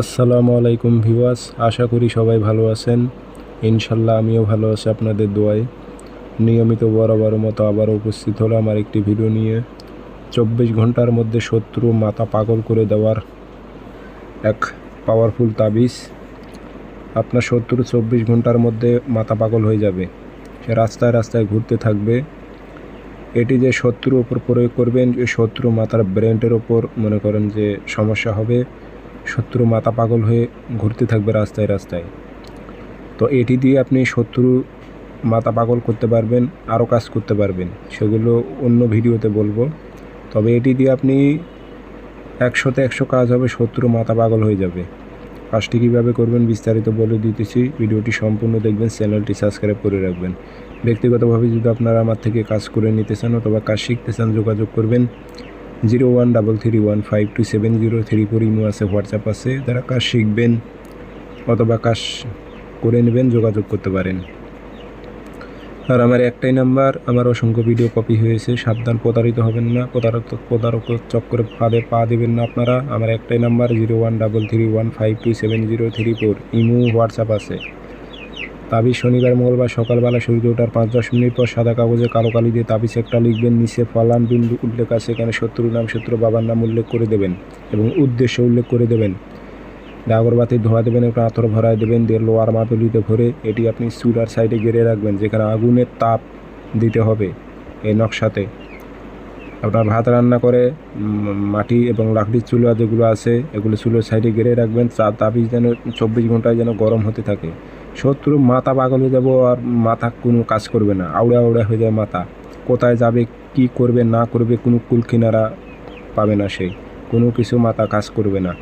আসসালামু আলাইকুম ভিওয়াস আশা করি সবাই ভালো আছেন। ইনশাল্লাহ আমিও ভালো আছি আপনাদের দোয়ায়। নিয়মিত বরাবর মতো আবার উপস্থিত হলো আমার একটি ভিডিও নিয়ে। চব্বিশ ঘণ্টার মধ্যে শত্রু মাথা পাগল করে দেওয়ার এক পাওয়ারফুল তাবিজ। আপনার শত্রু চব্বিশ ঘণ্টার মধ্যে মাথা পাগল হয়ে যাবে। সে রাস্তায় রাস্তায় ঘুরতে থাকবে। এটি যে শত্রুর ওপর প্রয়োগ করবেন, যে শত্রু মাথার ব্রেন্টের ওপর মনে করেন যে সমস্যা হবে শত্রু মাথা পাগল হয়ে ঘুরতে থাকবে রাস্তায় রাস্তায়। তো এটি দিয়ে আপনি শত্রু মাথা পাগল করতে পারবেন, আরও কাজ করতে পারবেন। সেগুলো অন্য ভিডিওতে বলব। তবে এটি দিয়ে আপনি একশোতে একশো কাজ হবে, শত্রু মাথা পাগল হয়ে যাবে। কাজটি কীভাবে করবেন বিস্তারিত বলে দিতেছি। ভিডিওটি সম্পূর্ণ দেখবেন, চ্যানেলটি সাবস্ক্রাইব করে রাখবেন। ব্যক্তিগতভাবে যদি আপনারা আমার থেকে কাজ করে নিতে চান অথবা কাজ শিখতে চান, যোগাযোগ করবেন। Zero one double three one five two seven zero three four imo আছে, হোয়াটসঅ্যাপ আছে। যারা কাজ শিখবেন অথবা কাজ করে নেবেন, যোগাযোগ করতে পারেন। আর আমার একটাই নাম্বার, আমার অসংখ্য ভিডিও কপি হয়েছে, সাবধান, প্রতারিত হবেন না, প্রতারক প্রতারক চক্করে ফাঁদে পা দেবেন না আপনারা। আমার একটাই number, zero one double three one five two seven zero three four, imo, WhatsApp আছে। তাবিজ শনিবার মঙ্গলবার সকালবেলা সূর্য ওঠার পাঁচ দশ মিনিট পর সাদা কাগজে কালো কালি দিয়ে তাবিজ একটা লিখবেন। নিচে ফলান বিন্দু উল্লেখ আছে, এখানে শত্রু নাম শত্রু বাবার নাম উল্লেখ করে দেবেন এবং উদ্দেশ্য উল্লেখ করে দেবেন। আগরবাতি ধোয়া দেবেন একটা আতর ভরায় দেবেন, দিয়ে লোয়ার মাদুলিতে ভরে এটি আপনি চুলার সাইডে গেড়ে রাখবেন, যেখানে আগুনের তাপ দিতে হবে এই নকশাতে। আপনার ভাত রান্না করে মাটি এবং লাকড়ির চুলা যেগুলো আছে, এগুলো চুলোর সাইডে গেড়ে রাখবেন, চা তাবিজ যেন চব্বিশ ঘন্টায় যেন গরম হতে থাকে। শত্রু মাথা পাগল হয়ে যাব আর মাথা কোনো কাজ করবে না। আউড়া আউড়া হয়ে যায় মাথা। কোথায় যাবে, কি করবে, না করবে কোনো কুল কিনারা পাবে না সে। কোনো কিছু মাথা কাজ করবে না।